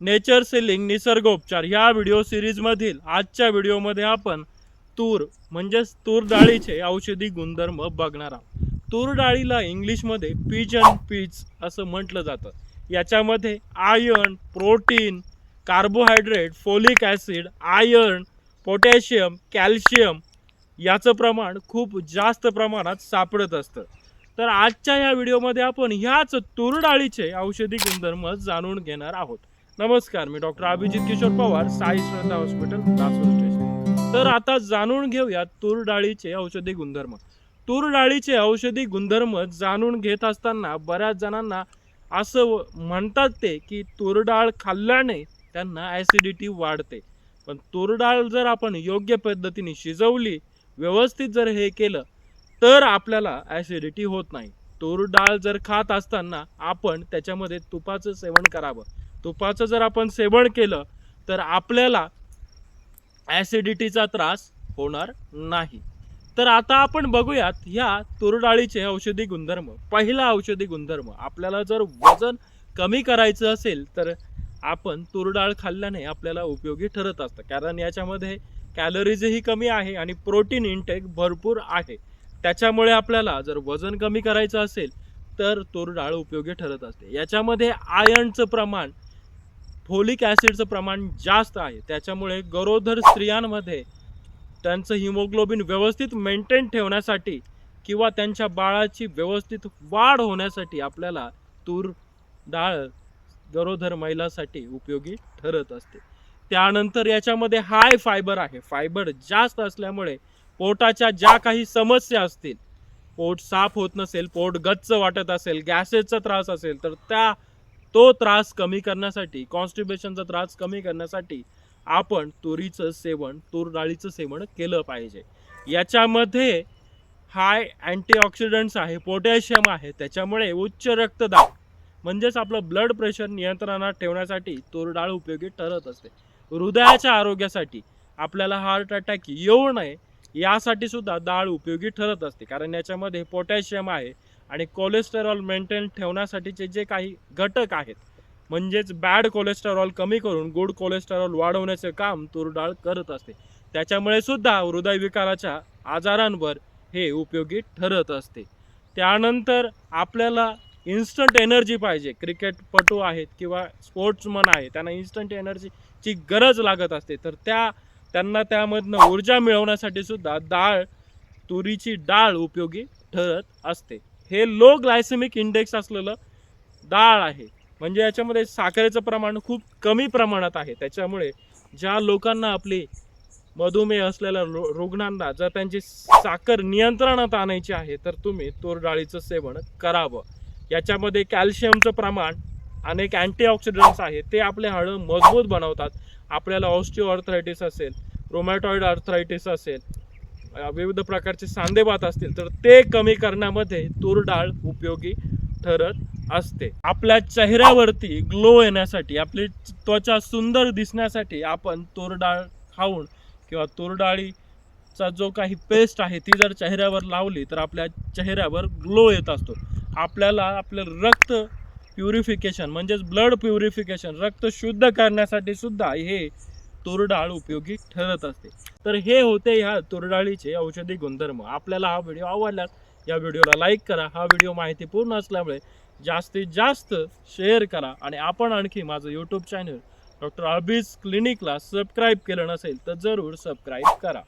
Nature selling निसर्गोपचार. ह्या video सिरीजमधील आजच्या व्हिडिओमध्ये आपण तूर म्हणजेच तूर डाळीचे औषधी गुणधर्म बघणार आहोत. तूर डाळीला इंग्लिशमध्ये पिजन पीच असं म्हटलं जातं. याच्यामध्ये iron protein carbohydrate folic acid iron potassium calcium याचं प्रमाण खूप जास्त प्रमाणात सापडत असतं. तर आजच्या या व्हिडिओमध्ये आपण ह्याच तूर डाळीचे औषधी गुणधर्म जाणून घेणार आहोत. नमस्कार मी doctor Abhijit Kishor Pawar Sai Shraddha hospital Lasur station. तर आता जाणून घेऊया तूर डाळीचे औषधी गुणधर्म. तूर डाळीचे औषधी गुणधर्म जाणून घेत असताना बऱ्याच जणांना असं म्हणतात ते की तूर डाळ खाल्ल्याने त्यांना ॲसिडिटी वाढते. पण तूर डाळ जर आपण योग्य पद्धतीने शिजवली व्यवस्थित जर हे केलं तर आपल्याला ॲसिडिटी होत नाही. तूर डाळ जर खात असताना आपण त्याच्यामध्ये तुपाचं सेवन करावं. तुपाचं जर आपण सेवन केलं तर आपल्याला ॲसिडिटीचा त्रास होणार नाही. तर आता आपण बघूयात ह्या तुरडाळीचे औषधी गुणधर्म. पहिला औषधी गुणधर्म आपल्याला जर वजन कमी करायचं असेल तर आपण तुरडाळ खाल्ल्याने आपल्याला उपयोगी ठरत असतं. कारण याच्यामध्ये कॅलरीजही कमी आहे आणि प्रोटीन इंटेक भरपूर आहे. त्याच्यामुळे आपल्याला जर वजन कमी करायचं असेल तर तुरडाळ उपयोगी ठरत असते. याच्यामध्ये आयर्नचं प्रमाण फोलिक ॲसिडचं प्रमाण जास्त आहे. त्याच्यामुळे गरोदर स्त्रियांमध्ये त्यांचं हिमोग्लोबिन व्यवस्थित मेंटेन ठेवण्यासाठी किंवा त्यांच्या बाळाची व्यवस्थित वाढ होण्यासाठी आपल्याला तूर डाळ गरोदर महिलासाठी उपयोगी ठरत असते. त्यानंतर याच्यामध्ये हाय फायबर आहे. फायबर जास्त असल्यामुळे पोटाच्या ज्या काही समस्या असतील पोट साफ होत नसेल पोट गच्च वाटत असेल गॅसेसचा त्रास असेल तर त्या तो त्रास कमी करण्यासाठी कॉन्स्टिपेशनचा त्रास कमी करण्यासाठी आपण तुरीचं सेवन तूर डाळीचं सेवन केलं पाहिजे. याच्यामध्ये हाय अँटीऑक्सिडंट्स आहे पोटॅशियम आहे त्याच्यामुळे उच्च रक्तदाब म्हणजेच आपलं ब्लड प्रेशर नियंत्रणात ठेवण्यासाठी तूर डाळ उपयोगी ठरत असते. हृदयाच्या आरोग्यासाठी आपल्याला हार्ट अटॅक येऊ नये यासाठी सुद्धा डाळ उपयोगी ठरत असते. कारण याच्यामध्ये पोटॅशियम आहे आणि कोलेस्टेरॉल मेंटेन ठेवण्यासाठीचे जे काही घटक आहेत म्हणजेच बॅड कोलेस्टेरॉल कमी करून गुड कोलेस्टेरॉल वाढवण्याचे काम तूर डाळ करत असते. त्याच्यामुळे सुद्धा हृदयविकाराच्या आजारांवर हे उपयोगी ठरत असते. त्यानंतर आपल्याला इन्स्टंट एनर्जी पाहिजे. क्रिकेटपटू आहेत किंवा स्पोर्ट्समन आहे त्यांना इन्स्टंट एनर्जीची गरज लागत असते. तर त्या त्यांना त्यामधनं ऊर्जा मिळवण्यासाठी सुद्धा डाळ तुरीची डाळ उपयोगी ठरत असते. हे लो ग्लायसेमिक इंडेक्स असलेलं डाळ आहे. म्हणजे याच्यामध्ये साखरेचं प्रमाण खूप कमी प्रमाणात आहे. त्याच्यामुळे ज्या लोकांना आपली मधुमेह असलेल्या रो- रुग्णांना जर त्यांची साखर नियंत्रणात आणायची आहे तर तुम्ही तूर डाळीचं सेवन करावं. याच्यामध्ये कॅल्शियमचं प्रमाण अनेक अँटीऑक्सिडंट्स आहेत ते आपले हाडं मजबूत बनवतात. आपल्याला ऑस्टिओआर्थरायटिस असेल रोमॅटॉइड अर्थरायटिस असेल विविध प्रकारचे सांधेवात असतील तर ते कमी करण्यामध्ये तूर डाळ उपयोगी ठरत असते. आपल्या चेहऱ्यावरती ग्लो येण्यासाठी आपली त्वचा सुंदर दिसण्यासाठी आपण तूर डाळ खाऊन किंवा तूर डाळीचा जो काही पेस्ट आहे ती जर चेहऱ्यावर लावली तर आपल्या चेहऱ्यावर ग्लो येत असतो. आपल्याला आपलं रक्त प्युरिफिकेशन म्हणजेच ब्लड प्युरिफिकेशन रक्त शुद्ध करण्यासाठी सुद्धा हे तुरडाळ उपयोगी ठरत असते. तर हे होते ह्या तुरडाळीचे औषधी गुणधर्म. आपल्याला हा व्हिडिओ आवडल्यास या व्हिडिओला लाईक करा. हा व्हिडिओ माहितीपूर्ण असल्यामुळे जास्तीत जास्त शेअर करा आणि आपण आणखी माझं यूट्यूब चॅनल डॉक्टर अबीज क्लिनिकला सबस्क्राईब केलं नसेल तर जरूर सबस्क्राईब करा.